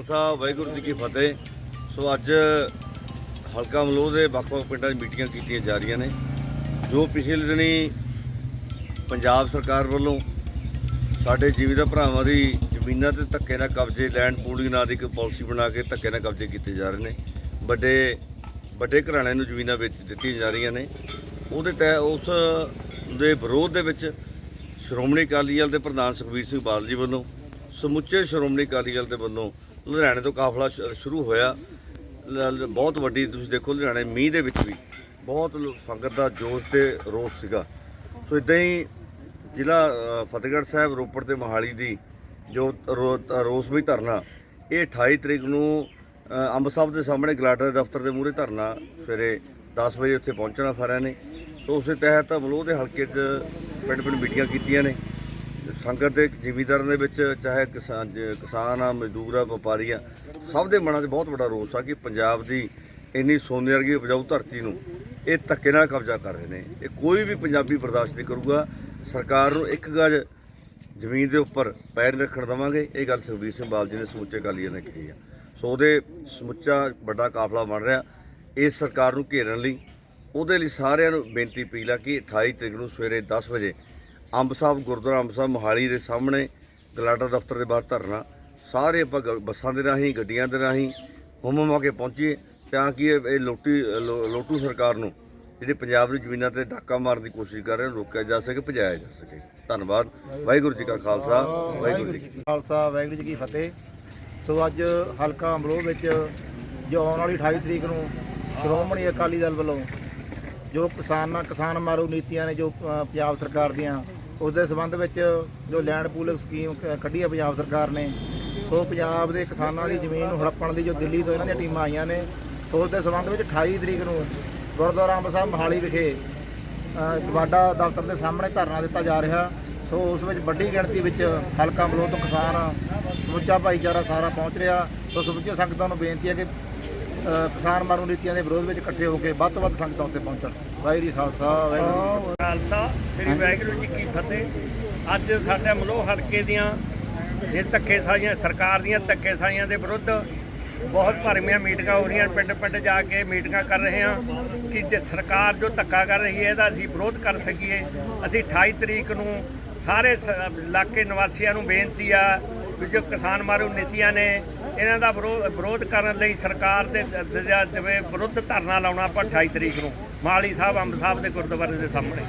ਖਾਲਸਾ, ਵਾਹਿਗੁਰੂ ਜੀ ਕੀ ਫਤਿਹ। ਸੋ ਅੱਜ ਹਲਕਾ ਮਲੋਹ ਦੇ ਵੱਖ-ਵੱਖ ਪਿੰਡਾਂ 'ਚ ਮੀਟਿੰਗਾਂ ਕੀਤੀਆਂ ਜਾ ਰਹੀਆਂ ਨੇ, ਜੋ ਪਿਛਲੇ ਦਿਨੀ ਪੰਜਾਬ ਸਰਕਾਰ ਵੱਲੋਂ ਸਾਡੇ ਜੀਵੀਦਾਰ ਭਰਾਵਾਂ ਦੀ ਜ਼ਮੀਨਾਂ ਤੇ ਧੱਕੇ ਨਾਲ ਕਬਜ਼ੇ ਲੈਂਡ ਪੂਲਿੰਗ ਨਾਂ ਦੀ ਇੱਕ ਪਾਲਿਸੀ ਬਣਾ ਕੇ ਧੱਕੇ ਨਾਲ ਕਬਜ਼ੇ ਕੀਤੇ ਜਾ ਰਹੇ ਨੇ। ਵੱਡੇ ਵੱਡੇ ਘਰਾਣਿਆਂ ਨੂੰ ਜ਼ਮੀਨਾਂ ਵੇਚ ਦਿੱਤੀਆਂ ਜਾ ਰਹੀਆਂ ਨੇ। ਉਹਦੇ ਤਹਿ, ਉਸ ਦੇ ਵਿਰੋਧ ਦੇ ਵਿੱਚ ਸ਼੍ਰੋਮਣੀ ਅਕਾਲੀ ਦਲ ਦੇ ਪ੍ਰਧਾਨ ਸੁਖਬੀਰ ਸਿੰਘ ਬਾਦਲ ਜੀ ਵੱਲੋਂ ਸਮੁੱਚੇ ਸ਼੍ਰੋਮਣੀ ਅਕਾਲੀ ਦਲ ਦੇ ਵੱਲੋਂ ਲੁਧਿਆਣੇ ਤੋਂ ਕਾਫਲਾ ਸ਼- ਸ਼ੁਰੂ ਹੋਇਆ। ਲ- ਬਹੁਤ ਵੱਡੀ, ਤੁਸੀਂ ਦੇਖੋ ਲੁਧਿਆਣੇ ਮੀਂਹ ਦੇ ਵਿੱਚ ਵੀ ਬਹੁਤ ਲੋ- ਸੰਗਤ ਦਾ ਜੋਸ਼ ਤੇ ਰੋਸ ਸੀਗਾ। ਸੋ ਇਦਾਂ ਹੀ ਜ਼ਿਲ੍ਹਾ ਫਤਿਹਗੜ੍ਹ ਸਾਹਿਬ, ਰੋਪੜ ਤੇ ਮੋਹਾਲੀ ਦੀ ਜੋ ਰੋ- ਰੋਸ ਵੀ ਧਰਨਾ, ਇਹ 28 ਤਰੀਕ ਨੂੰ ਅੰਬ ਸਾਹਿਬ ਦੇ ਸਾਹਮਣੇ ਗਲਾਟਰ ਦੇ ਦਫ਼ਤਰ ਦੇ ਮੂਹਰੇ ਧਰਨਾ ਸਵੇਰੇ 10 ਵਜੇ ਉੱਥੇ ਪਹੁੰਚਣਾ ਸਾਰਿਆਂ ਨੇ। ਸੋ ਉਸੇ ਤਹਿਤ ਮਲੋਹ ਦੇ ਹਲਕੇ 'ਚ ਪਿੰਡ ਪਿੰਡ ਮੀਟਿੰਗਾਂ ਕੀਤੀਆਂ ਨੇ। ਸੰਗਤ ਦੇ ਜ਼ਿਮੀਦਾਰਾਂ ਦੇ ਵਿੱਚ, ਚਾਹੇ ਕਿਸਾਨ ਕਿਸਾਨ ਆ, ਮਜ਼ਦੂਰ ਆ, ਵਪਾਰੀ ਆ, ਸਭ ਦੇ ਮਨਾਂ 'ਚ ਬਹੁਤ ਵੱਡਾ ਰੋਸ ਆ ਕਿ ਪੰਜਾਬ ਦੀ ਇੰਨੀ ਸੋਨੇ ਵਰਗੀ ਉਪਜਾਊ ਧਰਤੀ ਨੂੰ ਇਹ ਧੱਕੇ ਨਾਲ ਕਬਜ਼ਾ ਕਰ ਰਹੇ ਨੇ। ਇਹ ਕੋਈ ਵੀ ਪੰਜਾਬੀ ਬਰਦਾਸ਼ਤ ਨਹੀਂ ਕਰੂਗਾ। ਸਰਕਾਰ ਨੂੰ ਇੱਕ ਗਜ ਜ਼ਮੀਨ ਦੇ ਉੱਪਰ ਪੈਰ ਰੱਖਣ ਦੇਵਾਂਗੇ। ਇਹ ਗੱਲ ਸੁਖਬੀਰ ਸਿੰਘ ਬਾਦਲ ਜੀ ਨੇ ਸਮੁੱਚੇ ਅਕਾਲੀਆਂ ਨੇ ਕਹੀ ਆ। ਸੋ ਉਹਦੇ ਸਮੁੱਚਾ ਵੱਡਾ ਕਾਫਲਾ ਬਣ ਰਿਹਾ। ਇਸ ਸਰਕਾਰ ਨੂੰ ਘੇਰਨ ਲਈ ਉਹਦੇ ਲਈ ਸਾਰਿਆਂ ਨੂੰ ਬੇਨਤੀ ਪੀਲਾ ਕਿ 28 ਤਰੀਕ ਨੂੰ ਸਵੇਰੇ 10 ਵਜੇ ਅੰਬ ਸਾਹਿਬ, ਗੁਰਦੁਆਰਾ ਅੰਬ ਸਾਹਿਬ, ਮੋਹਾਲੀ ਦੇ ਸਾਹਮਣੇ ਗਲਾਟਾ ਦਫ਼ਤਰ ਦੇ ਬਾਹਰ ਧਰਨਾ। ਸਾਰੇ ਆਪਾਂ ਗ- ਬੱਸਾਂ ਦੇ ਰਾਹੀਂ, ਗੱਡੀਆਂ ਦੇ ਰਾਹੀਂ ਹੁਮਮ ਆ ਕੇ ਪਹੁੰਚੀਏ, ਤਾਂ ਕਿ ਇਹ ਲੋਟੀ ਲੋਟੂ ਸਰਕਾਰ ਨੂੰ ਜਿਹੜੇ ਪੰਜਾਬ ਦੀ ਜ਼ਮੀਨਾਂ ਤੇ ਡਾਕਾ ਮਾਰਨ ਦੀ ਕੋਸ਼ਿਸ਼ ਕਰ ਰਹੇ ਨੇ, ਰੋਕਿਆ ਜਾ ਸਕੇ, ਭਜਾਇਆ ਜਾ ਸਕੇ। ਧੰਨਵਾਦ। ਵਾਹਿਗੁਰੂ ਜੀ ਕਾ ਖਾਲਸਾ। ਵਾਹਿਗੁਰੂ ਜੀ ਕੀ ਖਾਲਸਾ, ਵਾਹਿਗੁਰੂ ਜੀ ਕੀ ਫਤਿਹ। ਸੋ ਅੱਜ ਹਲਕਾ ਅਮਰੋਹ ਵਿੱਚ ਜੋ ਆਉਣ ਵਾਲੀ 28 ਤਰੀਕ ਨੂੰ ਸ਼੍ਰੋਮਣੀ ਅਕਾਲੀ ਦਲ ਵੱਲੋਂ ਜੋ ਕਿਸਾਨਾਂ, ਕਿਸਾਨ ਮਾਰੂ ਨੀਤੀਆਂ ਨੇ ਜੋ ਪੰਜਾਬ ਸਰਕਾਰ ਦੀਆਂ ਉਸ ਦੇ ਸੰਬੰਧ ਵਿੱਚ ਜੋ ਲੈਂਡ ਪੂਲ ਸਕੀਮ ਕੱਢੀ ਹੈ ਪੰਜਾਬ ਸਰਕਾਰ ਨੇ, ਸੋ ਪੰਜਾਬ ਦੇ ਕਿਸਾਨਾਂ ਦੀ ਜ਼ਮੀਨ ਨੂੰ ਹੜੱਪਣ ਦੀ ਜੋ ਦਿੱਲੀ ਤੋਂ ਇਹਨਾਂ ਦੀਆਂ ਟੀਮਾਂ ਆਈਆਂ ਨੇ, ਸੋ ਉਸ ਦੇ ਸੰਬੰਧ ਵਿੱਚ 28 ਤਰੀਕ ਨੂੰ ਗੁਰਦੁਆਰਾ ਅੰਬ ਸਾਹਿਬ ਮੋਹਾਲੀ ਵਿਖੇ ਗਵਾਡਾ ਦਫ਼ਤਰ ਦੇ ਸਾਹਮਣੇ ਧਰਨਾ ਦਿੱਤਾ ਜਾ ਰਿਹਾ। ਸੋ ਉਸ ਵਿੱਚ ਵੱਡੀ ਗਿਣਤੀ ਵਿੱਚ ਹਲਕਾ ਮਲੋਹ ਤੋਂ ਕਿਸਾਨ, ਸਮੁੱਚਾ ਭਾਈਚਾਰਾ ਸਾਰਾ ਪਹੁੰਚ ਰਿਹਾ। ਸੋ ਸਮੁੱਚੇ ਸੰਗਤਾਂ ਨੂੰ ਬੇਨਤੀ ਹੈ ਕਿ ਕਿਸਾਨ ਮਾਰੂ ਨੀਤੀਆਂ ਦੇ ਵਿਰੋਧ ਵਿੱਚ ਇਕੱਠੇ ਹੋ ਕੇ ਵੱਧ ਤੋਂ ਵੱਧ ਸੰਗਤਾਂ ਉੱਤੇ ਪਹੁੰਚਣ। ਵਾਹਿਗੁਰੂ ਖਾਲਸਾ ਵਾਹਿਗੁਰੂ ਖਾਲਸਾ ਸ੍ਰੀ ਵਾਹਿਗੁਰੂ ਜੀ ਕੀ ਫਤਿਹ। ਅੱਜ ਸਾਡੇ ਮਲੋਹ ਹਲਕੇ ਦੀਆਂ ਜੇ ਧੱਕੇ ਸਾਈਆਂ, ਸਰਕਾਰ ਦੀਆਂ ਧੱਕੇ ਸਾਈਆਂ ਦੇ ਵਿਰੁੱਧ ਬਹੁਤ ਭਰਮੀਆਂ ਮੀਟਿੰਗਾਂ ਹੋ ਰਹੀਆਂ, ਪਿੰਡ ਪਿੰਡ ਜਾ ਕੇ ਮੀਟਿੰਗਾਂ ਕਰ ਰਹੇ ਹਾਂ ਕਿ ਜੇ ਸਰਕਾਰ ਜੋ ਧੱਕਾ ਕਰ ਰਹੀ ਹੈ, ਇਹਦਾ ਅਸੀਂ ਵਿਰੋਧ ਕਰ ਸਕੀਏ। ਅਸੀਂ 28 ਤਰੀਕ ਨੂੰ ਸਾਰੇ ਸ- ਇਲਾਕੇ ਨਿਵਾਸੀਆਂ ਨੂੰ ਬੇਨਤੀ ਆ ਵੀ ਜੋ ਕਿਸਾਨ ਮਾਰੂ ਨੀਤੀਆਂ ਨੇ, ਇਹਨਾਂ ਦਾ ਵਿਰੋ- ਵਿਰੋਧ ਕਰਨ ਲਈ ਸਰਕਾਰ ਦੇ ਵਿਰੁੱਧ ਧਰਨਾ ਲਾਉਣਾ ਆਪਾਂ 28 ਤਰੀਕ ਨੂੰ। ਮਾਲੀ ਸਾਹਿਬ ਅੰਬ ਸਾਹਿਬ ਦੇ ਗੁਰਦੁਆਰੇ ਦੇ ਸਾਹਮਣੇ।